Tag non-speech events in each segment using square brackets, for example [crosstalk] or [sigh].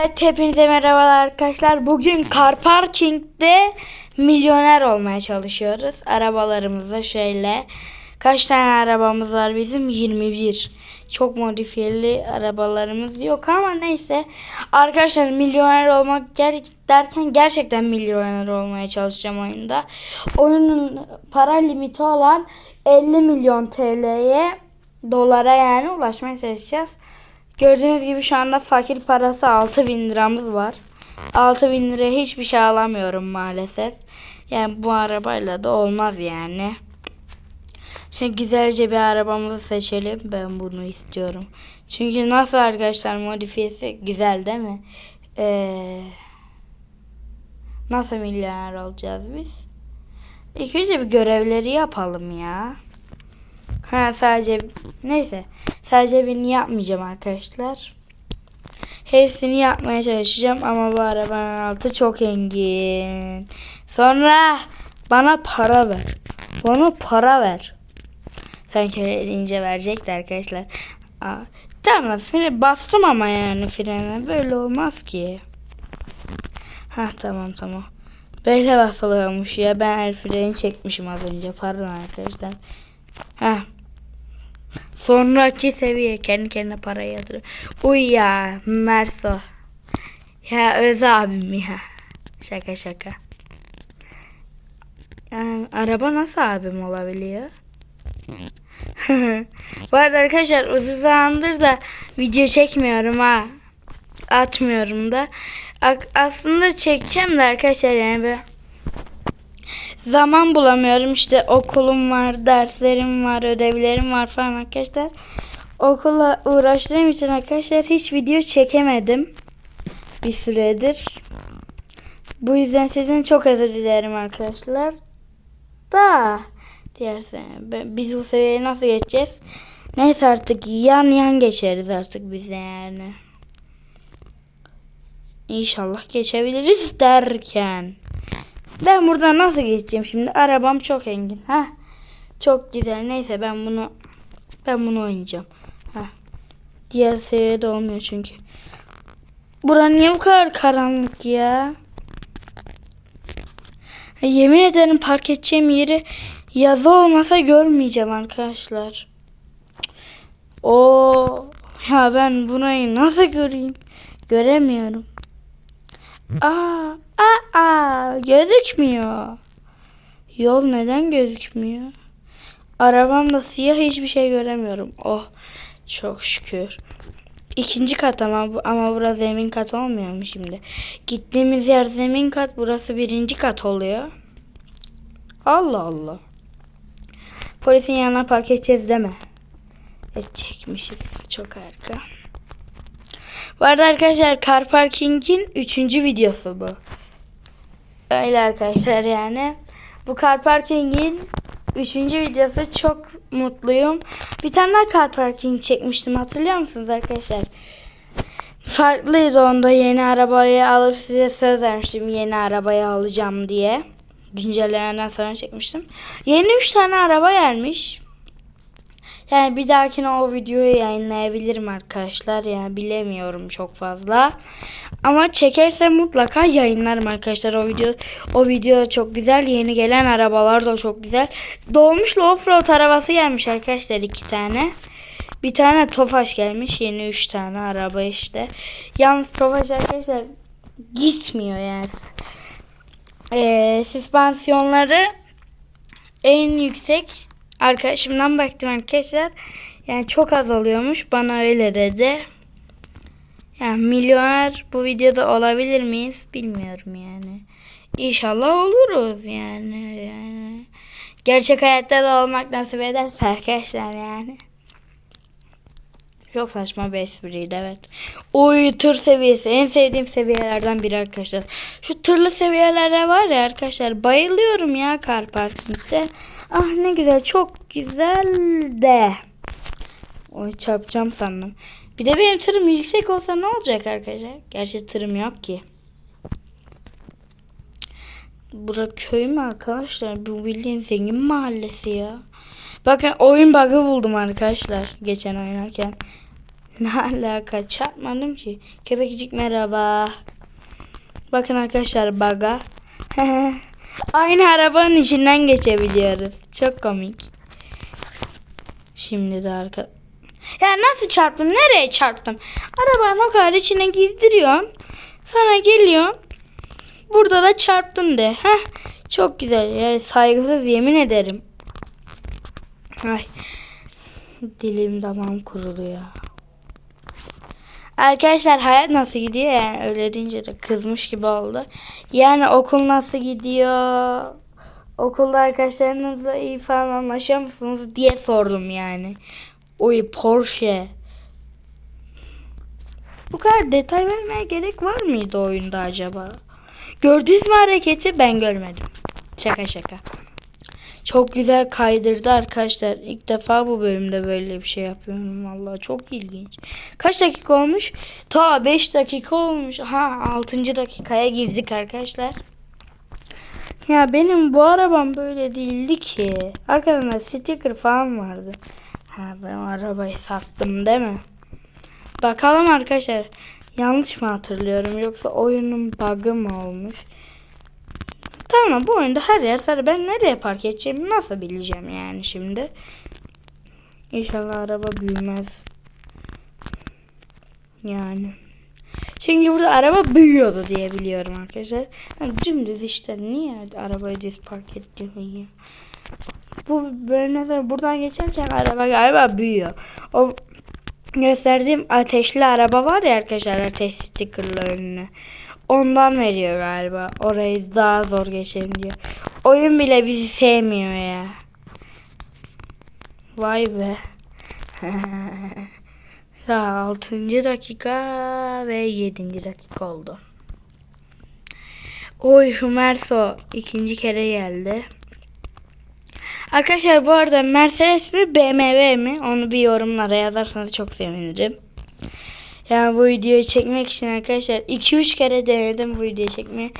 Evet hepinize merhabalar arkadaşlar. Bugün car parking'de milyoner olmaya çalışıyoruz. Arabalarımızda şöyle. Kaç tane arabamız var bizim? 21. Çok modifiyeli arabalarımız yok ama neyse. Arkadaşlar milyoner olmak ger derken gerçekten milyoner olmaya çalışacağım oyunda. Oyunun para limiti olan 50 milyon TL'ye dolara yani ulaşmaya çalışacağız. Gördüğünüz gibi şu anda fakir parası 6000 liramız var. 6000 liraya hiçbir şey alamıyorum maalesef. Yani bu arabayla da olmaz yani. Şimdi güzelce bir arabamızı seçelim. Ben bunu istiyorum. Çünkü nasıl arkadaşlar modifiyesi güzel değil mi? Ee, nasıl milyoner olacağız biz? İlk önce bir görevleri yapalım ya. Ha sadece neyse. Sadece birini yapmayacağım arkadaşlar. Hepsini yapmaya çalışacağım ama bu arabanın altı çok engin. Sonra bana para ver. Bana para ver. Sanki öyle deyince verecekti arkadaşlar. Aa, tamam frene bastım ama yani frene böyle olmaz ki. Ha tamam tamam. Böyle basılıyormuş ya. Ben el freni çekmişim az önce. Pardon arkadaşlar. Ha. Sonraki seviye kendi kendine para yatırıyor. Uy ya Merso. Ya Öz abim ya. Şaka şaka. Yani, araba nasıl abim olabiliyor? [laughs] Bu arada arkadaşlar uzun zamandır da video çekmiyorum ha. Atmıyorum da. Aslında çekeceğim de arkadaşlar yani böyle zaman bulamıyorum. İşte okulum var, derslerim var, ödevlerim var falan arkadaşlar. Okula uğraştığım için arkadaşlar hiç video çekemedim bir süredir. Bu yüzden sizden çok özür dilerim arkadaşlar. Da diğer sene biz bu seviyeye nasıl geçeceğiz? Neyse artık yan yan geçeriz artık biz yani. İnşallah geçebiliriz derken. Ben buradan nasıl geçeceğim şimdi? Arabam çok engin. Ha? Çok güzel. Neyse ben bunu ben bunu oynayacağım. Ha. Diğer seviyede olmuyor çünkü. Bura niye bu kadar karanlık ya? Yemin ederim park edeceğim yeri yazı olmasa görmeyeceğim arkadaşlar. O ya ben burayı nasıl göreyim? Göremiyorum. Aa, aa, aa, gözükmüyor. Yol neden gözükmüyor? Arabamda siyah hiçbir şey göremiyorum. Oh, çok şükür. İkinci kat ama ama burası zemin kat olmuyor mu şimdi? Gittiğimiz yer zemin kat, burası birinci kat oluyor. Allah Allah. Polisin yanına park edeceğiz deme. Edecekmişiz. Çok harika. Bu arada arkadaşlar Car Parking'in 3. videosu bu. Öyle arkadaşlar yani. Bu Car Parking'in 3. videosu çok mutluyum. Bir tane daha Car Parking çekmiştim hatırlıyor musunuz arkadaşlar? Farklıydı onda yeni arabayı alıp size söz vermiştim yeni arabayı alacağım diye. Güncellemeden sonra çekmiştim. Yeni 3 tane araba gelmiş. Yani bir dahakine o videoyu yayınlayabilirim arkadaşlar. Yani bilemiyorum çok fazla. Ama çekersem mutlaka yayınlarım arkadaşlar o video. O video çok güzel. Yeni gelen arabalar da çok güzel. Dolmuşla offroad arabası gelmiş arkadaşlar iki tane. Bir tane Tofaş gelmiş. Yeni üç tane araba işte. Yalnız Tofaş arkadaşlar gitmiyor yani. Ee, süspansiyonları en yüksek arkadaşımdan baktım arkadaşlar. Yani çok azalıyormuş. Bana öyle dedi. Yani milyoner bu videoda olabilir miyiz? Bilmiyorum yani. İnşallah oluruz yani. yani. Gerçek hayatta da olmak nasip ederse arkadaşlar yani. Çok saçma bir espriydi evet. Oy tır seviyesi en sevdiğim seviyelerden biri arkadaşlar. Şu tırlı seviyelere var ya arkadaşlar bayılıyorum ya kar parkingde. Ah ne güzel çok güzel de. Oy çarpacağım sandım. Bir de benim tırım yüksek olsa ne olacak arkadaşlar? Gerçi tırım yok ki. Bura köy mü arkadaşlar? Bu bildiğin zengin mahallesi ya. Bakın oyun bug'ı buldum arkadaşlar. Geçen oynarken. [laughs] Ne alaka çarpmadım ki. Köpekcik merhaba. Bakın arkadaşlar baga. [laughs] Aynı arabanın içinden geçebiliyoruz. Çok komik. Şimdi de arka... Ya nasıl çarptım? Nereye çarptım? Arabanın o kadar içine girdiriyorsun. Sana geliyorsun. Burada da çarptın de. Heh, çok güzel. Yani saygısız yemin ederim. Ay. Dilim damağım kuruluyor. Arkadaşlar hayat nasıl gidiyor yani öyle deyince de kızmış gibi oldu. Yani okul nasıl gidiyor? Okulda arkadaşlarınızla iyi falan anlaşıyor musunuz diye sordum yani. Oy Porsche. Bu kadar detay vermeye gerek var mıydı oyunda acaba? Gördünüz mü hareketi? Ben görmedim. Şaka şaka. Çok güzel kaydırdı arkadaşlar. İlk defa bu bölümde böyle bir şey yapıyorum. Vallahi çok ilginç. Kaç dakika olmuş? Ta 5 dakika olmuş. Ha 6. dakikaya girdik arkadaşlar. Ya benim bu arabam böyle değildi ki. Arkasında sticker falan vardı. Ha ben arabayı sattım değil mi? Bakalım arkadaşlar. Yanlış mı hatırlıyorum yoksa oyunun bug'ı mı olmuş? Tamam bu oyunda her yer sarı. Ben nereye park edeceğimi nasıl bileceğim yani şimdi? İnşallah araba büyümez. Yani. Çünkü burada araba büyüyordu diye biliyorum arkadaşlar. Yani dümdüz işte niye arabayı düz park ediyorsun ya? Bu böyle mesela buradan geçerken araba galiba büyüyor. O gösterdiğim ateşli araba var ya arkadaşlar ateş stickerlı önüne. Ondan veriyor galiba. Orayı daha zor geçelim diyor. Oyun bile bizi sevmiyor ya. Vay be. [laughs] Daha 6. dakika ve 7. dakika oldu. Oy Merso ikinci kere geldi. Arkadaşlar bu arada Mercedes mi BMW mi onu bir yorumlara yazarsanız çok sevinirim. Yani bu videoyu çekmek için arkadaşlar 2-3 kere denedim bu videoyu çekmeyi.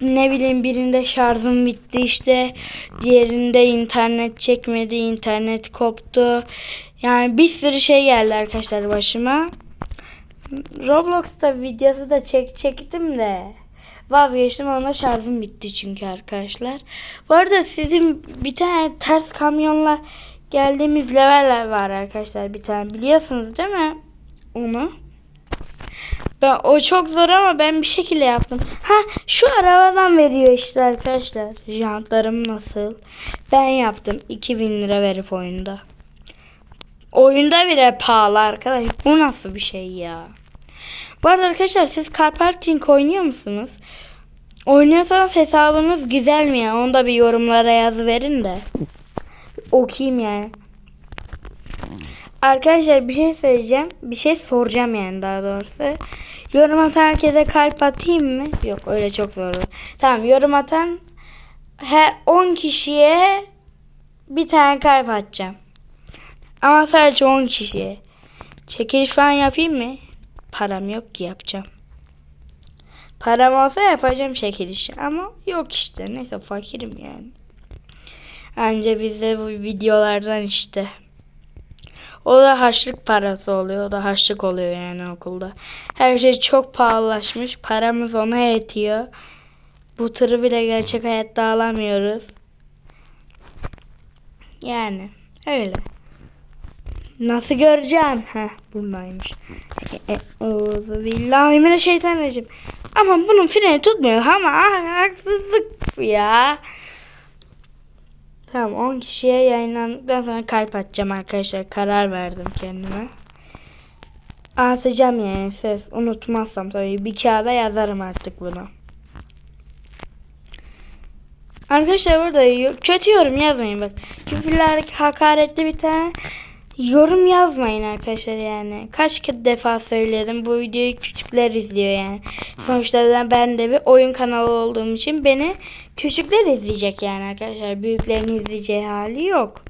Ne bileyim birinde şarjım bitti işte. Diğerinde internet çekmedi. internet koptu. Yani bir sürü şey geldi arkadaşlar başıma. Roblox'ta videosu da çek çektim de vazgeçtim ona şarjım bitti çünkü arkadaşlar. Bu arada sizin bir tane ters kamyonla geldiğimiz leveller var arkadaşlar bir tane biliyorsunuz değil mi? Onu. Ben o çok zor ama ben bir şekilde yaptım. Ha şu arabadan veriyor işte arkadaşlar. Jantlarım nasıl? Ben yaptım 2000 lira verip oyunda. Oyunda bile pahalı arkadaş. Bu nasıl bir şey ya? Bu arada arkadaşlar siz Car Parking oynuyor musunuz? Oynuyorsanız hesabınız güzel mi ya? Onu da bir yorumlara yazı verin de. Okuyayım yani. Arkadaşlar bir şey söyleyeceğim. Bir şey soracağım yani daha doğrusu. Yorum atan herkese kalp atayım mı? Yok öyle çok zor. Tamam yorum atan her 10 kişiye bir tane kalp atacağım. Ama sadece 10 kişiye. Çekiliş falan yapayım mı? Param yok ki yapacağım. Param olsa yapacağım çekilişi ama yok işte. Neyse fakirim yani. Anca bize bu videolardan işte. O da harçlık parası oluyor. O da harçlık oluyor yani okulda. Her şey çok pahalılaşmış. Paramız ona yetiyor. Bu tırı bile gerçek hayatta alamıyoruz. Yani öyle. Nasıl göreceğim? Heh buradaymış. Euzu billahi mineşşeytanirracim. Ama bunun freni tutmuyor ama ah, haksızlık ya. Tamam 10 kişiye yayınlandıktan sonra kalp atacağım arkadaşlar. Karar verdim kendime. Atacağım yani ses. Unutmazsam tabii. Bir kağıda yazarım artık bunu. Arkadaşlar burada kötü yorum yazmayın bak. Küfürler hakaretli bir tane yorum yazmayın arkadaşlar yani. Kaç defa söyledim bu videoyu küçükler izliyor yani. Sonuçta ben, de bir oyun kanalı olduğum için beni küçükler izleyecek yani arkadaşlar. Büyüklerin izleyeceği hali yok.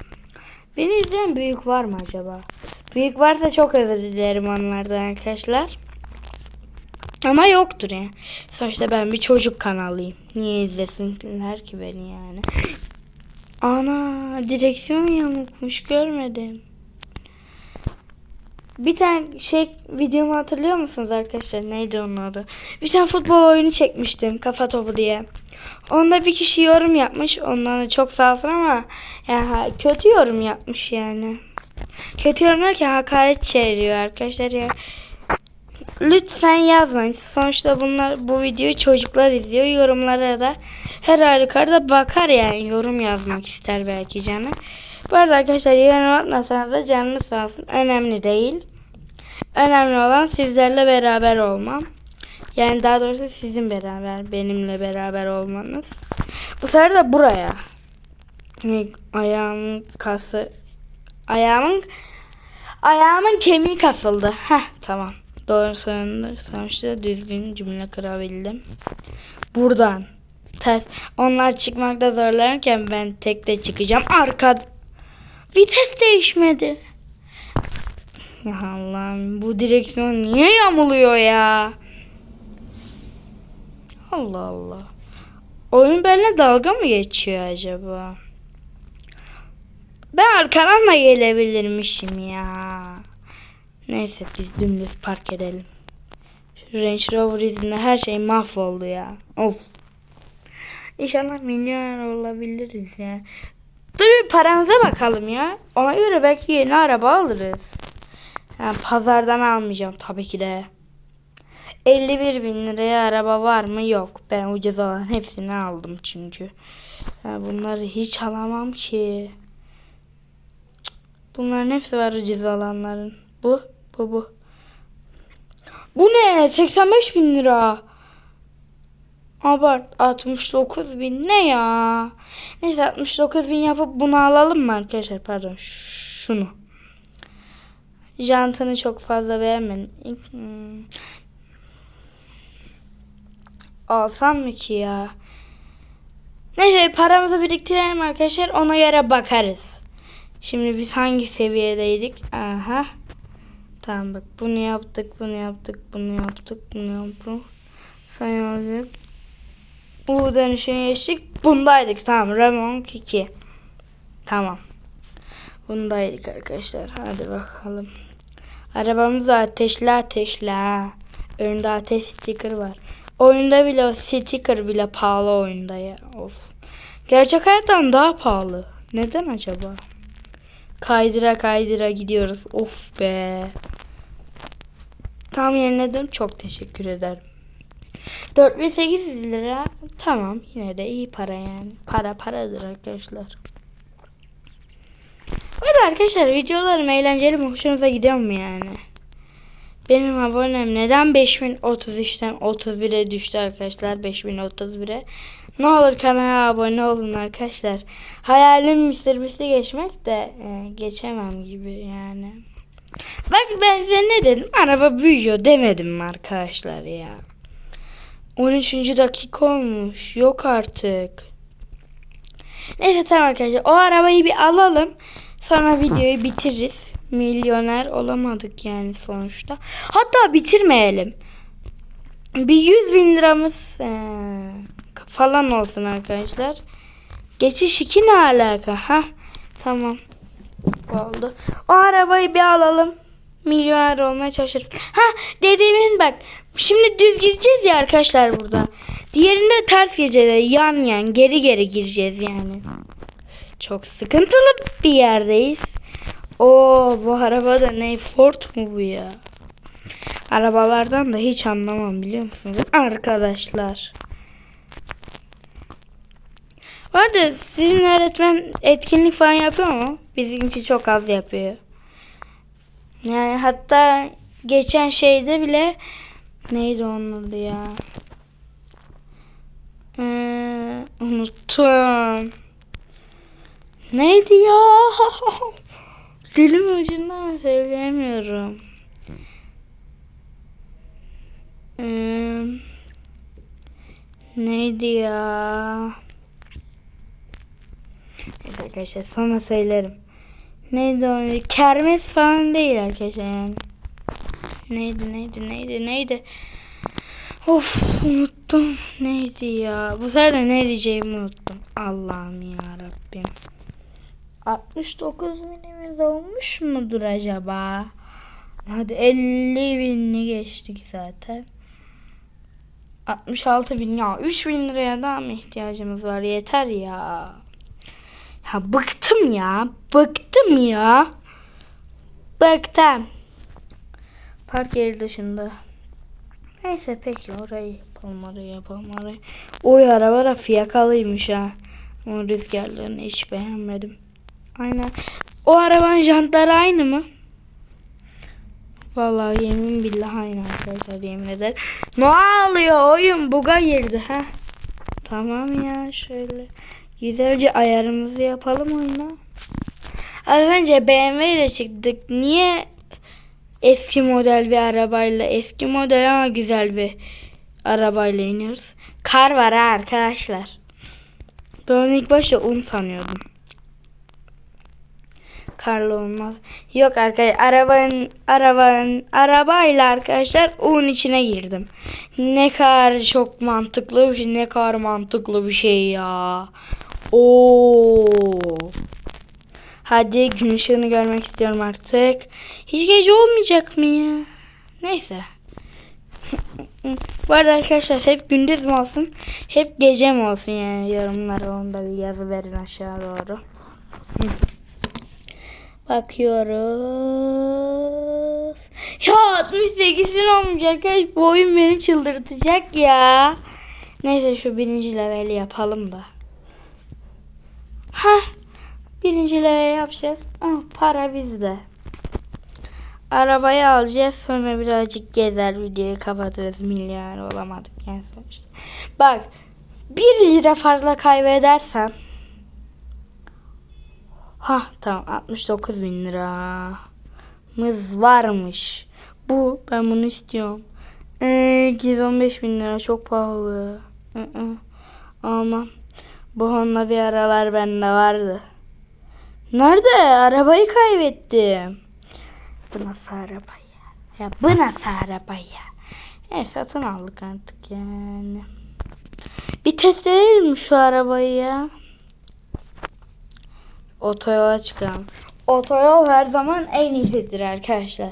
Beni izleyen büyük var mı acaba? Büyük varsa çok özür dilerim onlardan arkadaşlar. Ama yoktur yani. Sonuçta ben bir çocuk kanalıyım. Niye izlesinler ki beni yani? Ana direksiyon yamukmuş görmedim. Bir tane şey videomu hatırlıyor musunuz arkadaşlar? Neydi onun adı? Bir tane futbol oyunu çekmiştim kafa topu diye. Onda bir kişi yorum yapmış. Ondan da çok sağ olsun ama yani kötü yorum yapmış yani. Kötü yorum derken hakaret çeviriyor arkadaşlar ya. Lütfen yazmayın. Sonuçta bunlar bu videoyu çocuklar izliyor. Yorumlara da her halükarda bakar yani. Yorum yazmak ister belki canı. Bu arada arkadaşlar yorum atmasanız da canınız sağ olsun. Önemli değil. Önemli olan sizlerle beraber olmam. Yani daha doğrusu sizin beraber, benimle beraber olmanız. Bu sefer de buraya. Ayağımın kası, ayağımın ayağımın kemiği kasıldı. Heh tamam. Doğru sonunda sonuçta düzgün cümle kurabildim. Buradan ters. Onlar çıkmakta zorlanırken ben tek de çıkacağım. Arka vites değişmedi. Allah'ım bu direksiyon niye yamuluyor ya? Allah Allah. Oyun benimle dalga mı geçiyor acaba? Ben arkadan da gelebilirmişim ya. Neyse biz dümdüz park edelim. Şu Range Rover yüzünden her şey mahvoldu ya. Of. İnşallah milyoner olabiliriz ya. Dur bir paramıza bakalım ya. Ona göre belki yeni araba alırız. Yani pazardan almayacağım tabii ki de. 51 bin liraya araba var mı? Yok. Ben ucuz olan hepsini aldım çünkü. Yani bunları hiç alamam ki. Bunların hepsi var ucuz olanların. Bu, bu, bu. Bu ne? 85 bin lira. Abart 69 bin ne ya? Neyse 69 bin yapıp bunu alalım mı arkadaşlar? Pardon şunu. Jantını çok fazla beğenmedim. Hmm. Alsam mı ki ya? Neyse paramızı biriktirelim arkadaşlar. Ona göre bakarız. Şimdi biz hangi seviyedeydik? Aha. Tamam bak bunu yaptık, bunu yaptık, bunu yaptık, bunu yaptık. Sayalım. U dönüşüne geçtik. Bundaydık. Tamam. Remont 2. Tamam. Bundaydık arkadaşlar. Hadi bakalım. Arabamız ateşli ateşli ha. Önünde ateş sticker var. Oyunda bile sticker bile pahalı oyunda ya. Of. Gerçek hayattan daha pahalı. Neden acaba? Kaydıra kaydıra gidiyoruz. Of be. Tam yerine dön. Çok teşekkür ederim. 4800 lira tamam yine de iyi para yani. Para paradır arkadaşlar. Arada arkadaşlar videolarım eğlenceli mi? Hoşunuza gidiyor mu yani? Benim abonem neden 5033'ten 31'e düştü arkadaşlar? 5031'e. Ne olur kanala abone olun arkadaşlar. Hayalim Mr. Geçmek de e, geçemem gibi yani. Bak ben size ne dedim? Araba büyüyor demedim mi arkadaşlar ya? 13. dakika olmuş. Yok artık. Neyse tamam arkadaşlar. O arabayı bir alalım. Sonra videoyu bitiririz. Milyoner olamadık yani sonuçta. Hatta bitirmeyelim. Bir 100 bin liramız eee, falan olsun arkadaşlar. Geçiş 2 ne alaka? Ha tamam. Oldu. O arabayı bir alalım. Milyoner olmaya çalışırız. Ha dediğimin bak. Şimdi düz gireceğiz ya arkadaşlar burada. Diğerinde ters gireceğiz. Yan yan geri geri gireceğiz yani. Çok sıkıntılı bir yerdeyiz. Oo bu araba da ne Ford mu bu ya? Arabalardan da hiç anlamam biliyor musunuz arkadaşlar. Bu arada sizin öğretmen etkinlik falan yapıyor mu? Bizimki çok az yapıyor. Yani hatta geçen şeyde bile neydi onun adı ya? Ee, unuttum. Neydi ya? [laughs] Dilim ucunda mı söyleyemiyorum. Ee, neydi ya? Neyse arkadaşlar sonra söylerim. Neydi o? Kermes falan değil arkadaşlar. Neydi neydi neydi neydi? Of unuttum. Neydi ya? Bu sefer de ne diyeceğimi unuttum. Allah'ım ya Rabbim. 69 milimiz olmuş mudur acaba? Hadi 50 binini geçtik zaten. 66 bin ya 3 bin liraya daha mı ihtiyacımız var yeter ya. Ya bıktım ya bıktım ya. Bıktım. Park yeri dışında. Neyse peki orayı yapalım orayı yapalım orayı. Oy araba da fiyakalıymış ha. O rüzgarlarını hiç beğenmedim. Aynen. O arabanın jantları aynı mı? Vallahi yemin billah aynı arkadaşlar yemin ederim. Ne oluyor oyun buga girdi ha. Tamam ya şöyle güzelce ayarımızı yapalım oyuna. Az önce BMW ile çıktık. Niye eski model bir arabayla eski model ama güzel bir arabayla iniyoruz? Kar var ha arkadaşlar. Ben ilk başta un sanıyordum. Karlı olmaz. Yok arkadaşlar arabanın arabanın arabayla arkadaşlar un içine girdim. Ne kadar çok mantıklı bir şey, ne kadar mantıklı bir şey ya. Oo. Hadi gün ışığını görmek istiyorum artık. Hiç gece olmayacak mı ya? Neyse. [laughs] Bu arada arkadaşlar hep gündüz mü olsun, hep gece mi olsun yani yorumlara onda bir yazı verin aşağı doğru. Bakıyoruz. Ya 68 bin olmuş arkadaş. Bu oyun beni çıldırtacak ya. Neyse şu birinci leveli yapalım da. Ha, birinci level yapacağız. Ah, para bizde. Arabayı alacağız sonra birazcık gezer videoyu kapatırız milyoner olamadık yani sonuçta. Bak 1 lira fazla kaybedersem Ha tamam 69 bin liramız varmış. Bu ben bunu istiyorum. Ee, 215 bin lira çok pahalı. Hı -hı. Ama bu Honda bir aralar bende vardı. Nerede? Arabayı kaybettim. Bu nasıl araba ya? Ya bu nasıl araba ya? E satın aldık artık yani. Bir test edelim şu arabayı ya? Otoyola çıkalım. Otoyol her zaman en iyisidir arkadaşlar.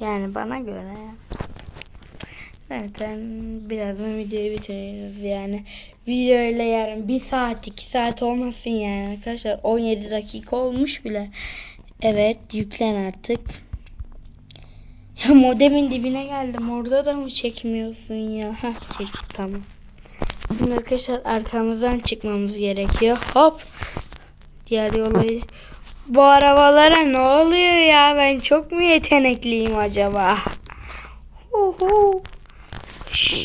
Yani bana göre. Zaten birazdan videoyu bitiririz yani. Video ile yarın bir saat iki saat olmasın yani arkadaşlar. 17 dakika olmuş bile. Evet yüklen artık. Ya modemin dibine geldim. Orada da mı çekmiyorsun ya? Heh çek tamam. Şimdi arkadaşlar arkamızdan çıkmamız gerekiyor. Hop. Diğer yolayı. Bu arabalara ne oluyor ya? Ben çok mu yetenekliyim acaba? Uhu.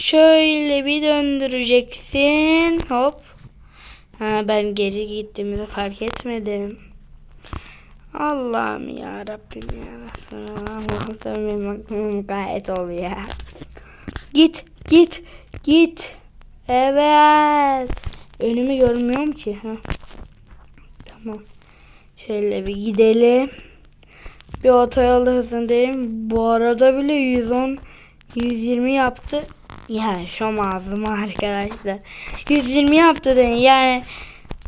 Şöyle bir döndüreceksin. Hop. Ha, ben geri gittiğimizi fark etmedim. Allah'ım ya Rabbim ya Resulallah. Sen benim aklım gayet ol ya. Git, git, git. Evet. Önümü görmüyorum ki. Ha. Tamam. Şöyle bir gidelim. Bir otoyolda hızlandayım. Bu arada bile 110 120 yaptı. Yani şu ağzıma [laughs] arkadaşlar. 120 yaptı deyin. Yani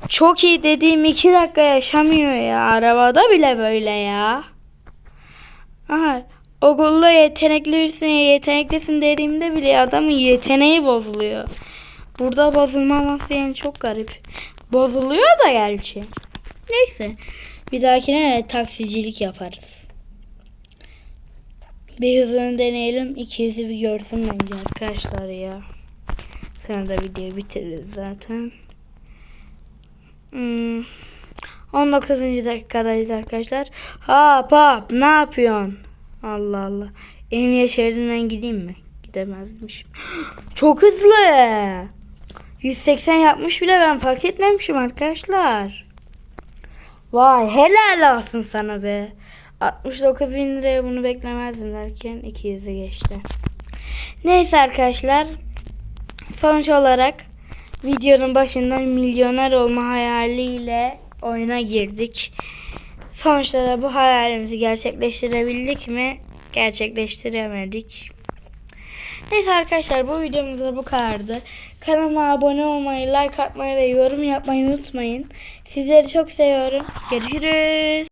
çok iyi dediğim 2 dakika yaşamıyor ya. Arabada bile böyle ya. Aha. Okulda yeteneklisin, yeteneklisin dediğimde bile adamın yeteneği bozuluyor. Burada bozulmaması yani çok garip. Bozuluyor da gerçi. Neyse. Bir dahakine taksicilik yaparız. Bir hızını deneyelim. İkisi bir görsün bence arkadaşlar ya. Sonra da videoyu bitiririz zaten. Hmm. 19. dakikadayız arkadaşlar. Hop hop ne yapıyorsun? Allah Allah. Emniyet şeridinden gideyim mi? Gidemezmişim. [gasps] Çok hızlı. 180 yapmış bile ben fark etmemişim arkadaşlar. Vay helal olsun sana be. 69 bin liraya bunu beklemezdim derken 200'e geçti. Neyse arkadaşlar. Sonuç olarak videonun başından milyoner olma hayaliyle oyuna girdik. Sonuçta da bu hayalimizi gerçekleştirebildik mi? Gerçekleştiremedik. Neyse arkadaşlar bu videomuz da bu kadardı. Kanalıma abone olmayı, like atmayı ve yorum yapmayı unutmayın. Sizleri çok seviyorum. Görüşürüz.